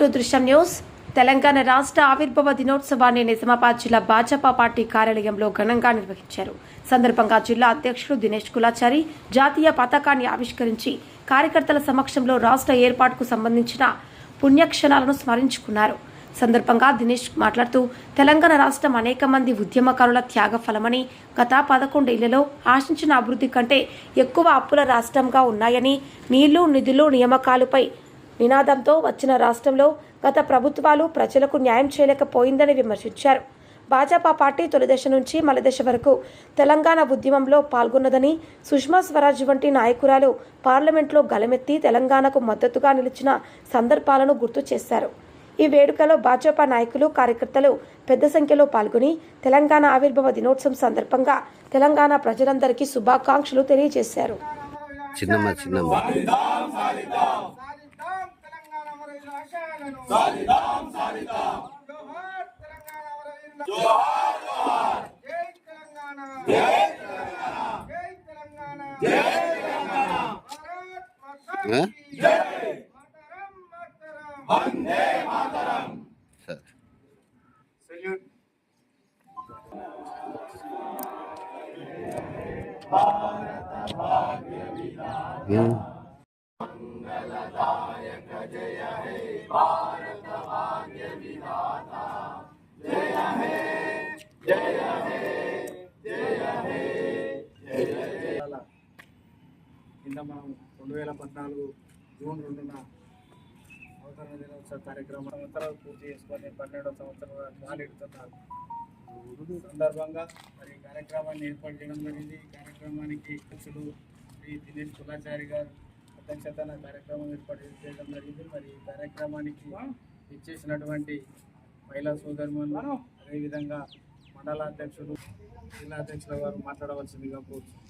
To దృశ్యం news. Telangana రాష్ట్ర ఆవిర్భావ దినోత్సవాన్ని నిజామాబాద్ జిల్లా భాజపా పార్టీ కార్యాలయంలో ఘనంగా నిర్వహించారు. సందర్భంగా జిల్లా అధ్యక్షుడు దినేష్ కులాచారి జాతీయ పతాకాన్ని ఆవిష్కరించి కార్యకర్తల సమక్షంలో రాష్ట్ర ఏర్పాటుకు సంబంధించిన పుణ్యక్షణాలను స్మరించుకున్నారు. సందర్భంగా దినేష్ మాట్లాడుతూ తెలంగాణ రాష్ట్రం అనేక మంది ఉద్యమకారుల త్యాగ ఫలమని గత పదకొండేళ్ళలో ఆశించిన అభివృద్ధి కంటే ఎక్కువ అప్పుల రాష్ట్రంగా ఉన్నాయని నీళ్ళు నిధులు నియామకాలపై నినాదంతో వచ్చిన రాష్ట్రంలో గత ప్రభుత్వాలు ప్రజలకు న్యాయం చేయలేకపోయిందని విమర్శించారు. భాజపా పార్టీ తొలిదశ నుంచి మలదశ వరకు తెలంగాణ ఉద్యమంలో పాల్గొన్నదని సుష్మా స్వరాజ్ వంటి నాయకురాలు పార్లమెంట్లో గలమెత్తి తెలంగాణకు మద్దతుగా నిలిచిన సందర్భాలను గుర్తు చేశారు. ఈ వేడుకలో భాజపా నాయకులు కార్యకర్తలు పెద్ద సంఖ్యలో పాల్గొని తెలంగాణ ఆవిర్భావ దినోత్సవం సందర్భంగా తెలంగాణ ప్రజలందరికీ శుభాకాంక్షలు తెలియజేశారు. చిన్నమ్మ చిన్నమ్మ. ఆశయాలను సాధిద్దాం సాధిద్దాం జోహార్ తెలంగాణ జై తెలంగాణ జై తెలంగాణ జై తెలంగాణ జై తెలంగాణ భారత్ మాతా ఆ? కీ జై మాతరం మాతరం వందే మాతరం సరే కింద మనం రెండు వేల పద్నాలుగు జూన్ రెండున అవతరణ దినోత్సవ కార్యక్రమం సంవత్సరాలు పూర్తి చేసుకొని పన్నెండవ సంవత్సరాలు కాలెడుతున్నారు సందర్భంగా మరి కార్యక్రమాన్ని ఏర్పాటు చేయడం జరిగింది. ఈ కార్యక్రమానికి అధ్యక్షులు శ్రీ దినేష్ కులాచారి గారు అధ్యక్షతన కార్యక్రమం ఏర్పాటు చేయడం జరిగింది. మరి ఈ కార్యక్రమానికి ఇచ్చేసినటువంటి మహిళా సోదరులు అదేవిధంగా మండల అధ్యక్షులు జిల్లా అధ్యక్షుల వారు మాట్లాడవలసిందిగా కోరుతున్నాను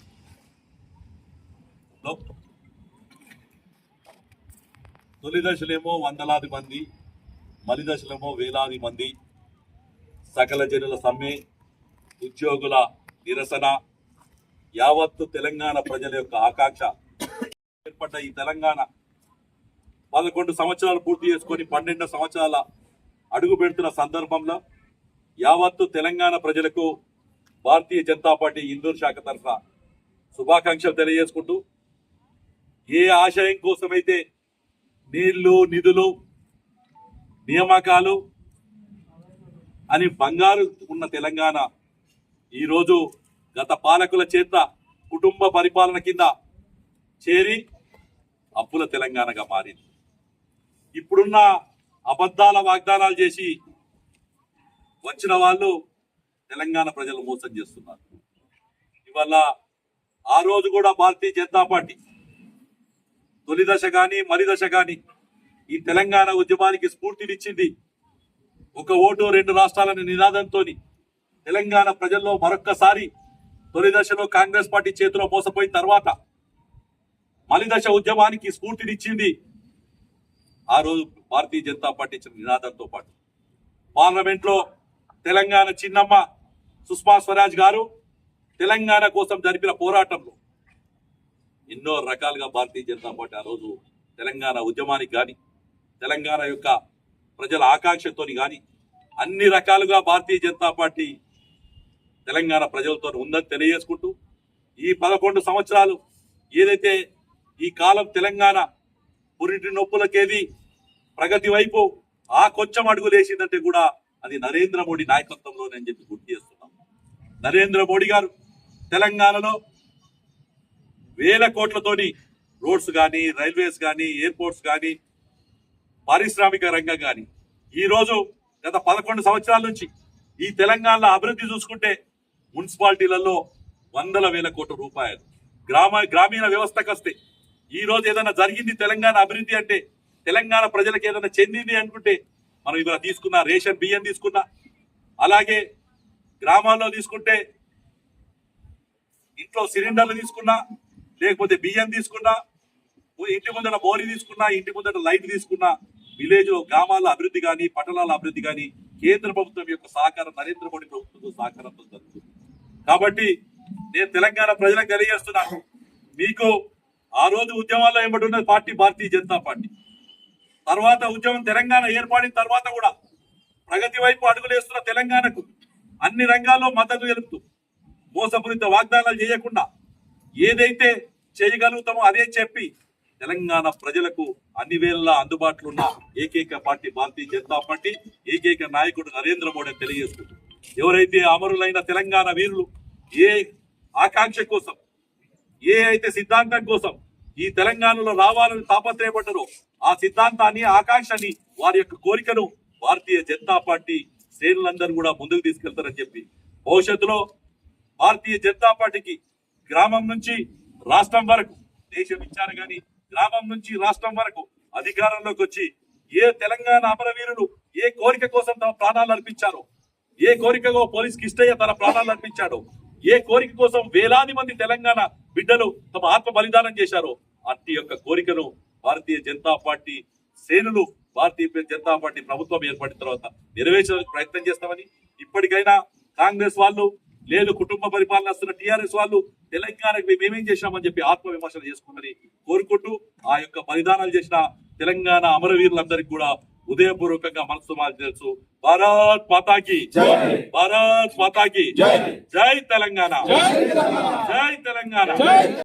తొలి దశలేమో వందలాది మంది మలి దశలేమో వేలాది మంది సకల జనుల సమ్మె ఉద్యోగుల నిరసన యావత్తు తెలంగాణ ప్రజల యొక్క ఆకాంక్ష. ఏర్పడ్డ ఈ తెలంగాణ పదకొండు సంవత్సరాలు పూర్తి చేసుకొని పన్నెండు సంవత్సరాల అడుగు పెడుతున్న సందర్భంలో యావత్తు తెలంగాణ ప్రజలకు భారతీయ జనతా పార్టీ ఇందూరు శాఖ తరఫున శుభాకాంక్షలు తెలియజేసుకుంటూ ఏ ఆశయం కోసమైతే నీళ్ళు నిధులు నియామకాలు అని బంగారు ఉన్న తెలంగాణ ఈరోజు గత పాలకుల చేత కుటుంబ పరిపాలన కింద చేరి అప్పుల తెలంగాణగా మారింది. ఇప్పుడున్న అబద్ధాల వాగ్దానాలు చేసి వచ్చిన వాళ్ళు తెలంగాణ ప్రజలు మోసం చేస్తున్నారు. ఇవాళ ఆ రోజు కూడా భారతీయ జనతా పార్టీ తొలి దశ కానీ మరి దశ కానీ ఈ తెలంగాణ ఉద్యమానికి స్ఫూర్తినిచ్చింది. ఒక ఓటు రెండు రాష్ట్రాలని నినాదంతో తెలంగాణ ప్రజల్లో మరొక్కసారి తొలి దశలో కాంగ్రెస్ పార్టీ చేతిలో మోసపోయిన తర్వాత మలిదశ ఉద్యమానికి స్ఫూర్తినిచ్చింది. ఆ రోజు భారతీయ జనతా పార్టీ ఇచ్చిన నినాదంతో పాటు పార్లమెంట్లో తెలంగాణ చిన్నమ్మ సుష్మా స్వరాజ్ గారు తెలంగాణ కోసం జరిపిన పోరాటంలో ఎన్నో రకాలుగా భారతీయ జనతా పార్టీ ఆ రోజు తెలంగాణ ఉద్యమానికి కానీ తెలంగాణ యొక్క ప్రజల ఆకాంక్షతోని కానీ అన్ని రకాలుగా భారతీయ జనతా పార్టీ తెలంగాణ ప్రజలతో ఉందని తెలియజేసుకుంటూ ఈ పదకొండు సంవత్సరాలు ఏదైతే ఈ కాలం తెలంగాణ పురిటి నొప్పులకేది ప్రగతి వైపు ఆ కొంచెం అడుగులేసిందంటే కూడా అది నరేంద్ర మోడీ నాయకత్వంలో అని చెప్పి గుర్తు చేస్తున్నాం నరేంద్ర మోడీ గారు తెలంగాణలో వేల కోట్లతోని రోడ్స్ కానీ రైల్వేస్ కానీ ఎయిర్పోర్ట్స్ కానీ పారిశ్రామిక రంగం కానీ ఈ రోజు గత పదకొండు సంవత్సరాల నుంచి ఈ తెలంగాణలో అభివృద్ధి చూసుకుంటే మున్సిపాలిటీలలో వందల వేల కోట్ల రూపాయలు. గ్రామ గ్రామీణ వ్యవస్థకు వస్తే ఈ రోజు ఏదైనా జరిగింది తెలంగాణ అభివృద్ధి అంటే తెలంగాణ ప్రజలకు ఏదైనా చెందింది అనుకుంటే మనం ఇవాళ తీసుకున్న రేషన్ బియ్యం తీసుకున్నా అలాగే గ్రామాల్లో తీసుకుంటే ఇంట్లో సిలిండర్లు తీసుకున్నా లేకపోతే బియ్యం తీసుకున్నా ఇంటి ముందర బోరి తీసుకున్నా ఇంటి ముందర లైట్ తీసుకున్నా విలేజ్లో గ్రామాల అభివృద్ధి కానీ పట్టణాల అభివృద్ధి కానీ కేంద్ర ప్రభుత్వం యొక్క సహకారం నరేంద్ర మోడీ ప్రభుత్వంతో సహకారంతో జరుగుతుంది. కాబట్టి నేను తెలంగాణ ప్రజలకు తెలియజేస్తున్నాను మీకు ఆ రోజు ఉద్యమాల్లో ఏమంటున్నది పార్టీ భారతీయ జనతా పార్టీ. తర్వాత ఉద్యమం తెలంగాణ ఏర్పడిన తర్వాత కూడా ప్రగతి వైపు అడుగులేస్తున్న తెలంగాణకు అన్ని రంగాల్లో మద్దతు తెలుపుతూ మోసపూరిత వాగ్దానాలు చేయకుండా ఏదైతే చేయగలుగుతామో అదే చెప్పి తెలంగాణ ప్రజలకు అన్ని వేళలా అందుబాటులో ఉన్న ఏకైక పార్టీ భారతీయ జనతా పార్టీ ఏకైక నాయకుడు నరేంద్ర మోడీ తెలియజేస్తుంది ఎవరైతే అమరులైన తెలంగాణ వీరులు ఏ ఆకాంక్ష కోసం ఏ అయితే సిద్ధాంతం కోసం ఈ తెలంగాణలో రావాలని తాపత్రయపడ్డారో ఆ సిద్ధాంతాన్ని ఆకాంక్షని వారి యొక్క కోరికను భారతీయ జనతా పార్టీ శ్రేణులందరూ కూడా ముందుకు తీసుకెళ్తారని చెప్పి భవిష్యత్తులో భారతీయ జనతా పార్టీకి గ్రామం నుంచి రాష్ట్రం వరకు దేశం ఇచ్చారు కానీ గ్రామం నుంచి రాష్ట్రం వరకు అధికారంలోకి వచ్చి ఏ తెలంగాణ అమరవీరులు ఏ కోరిక కోసం తమ ప్రాణాలు అర్పించారో ఏ కోరికగా పోలీస్కి కిష్టయ్య తన ప్రాణాలు అర్పించాడో ఏ కోరిక కోసం వేలాది మంది తెలంగాణ బిడ్డలు తమ ఆత్మ బలిదానం చేశారో అట్టి యొక్క కోరికను భారతీయ జనతా పార్టీ శ్రేణులు భారతీయ జనతా పార్టీ ప్రభుత్వం ఏర్పడిన తర్వాత నెరవేర్చడానికి ప్రయత్నం చేస్తామని ఇప్పటికైనా కాంగ్రెస్ వాళ్ళు లేదు కుటుంబ పరిపాలన వస్తున్న టిఆర్ఎస్ వాళ్ళు తెలంగాణకు మేము చేశామని చెప్పి ఆత్మ విమర్శలు చేసుకోమని కోరుకుంటూ ఆ యొక్క బలిదానాలు చేసిన తెలంగాణ అమరవీరులందరికీ కూడా ఉదయపూర్వకంగా మనసు తెలుసు. భారత్ మాతాకి. భారత్ మాతాకి. జై. తెలంగాణ. జై తెలంగాణ.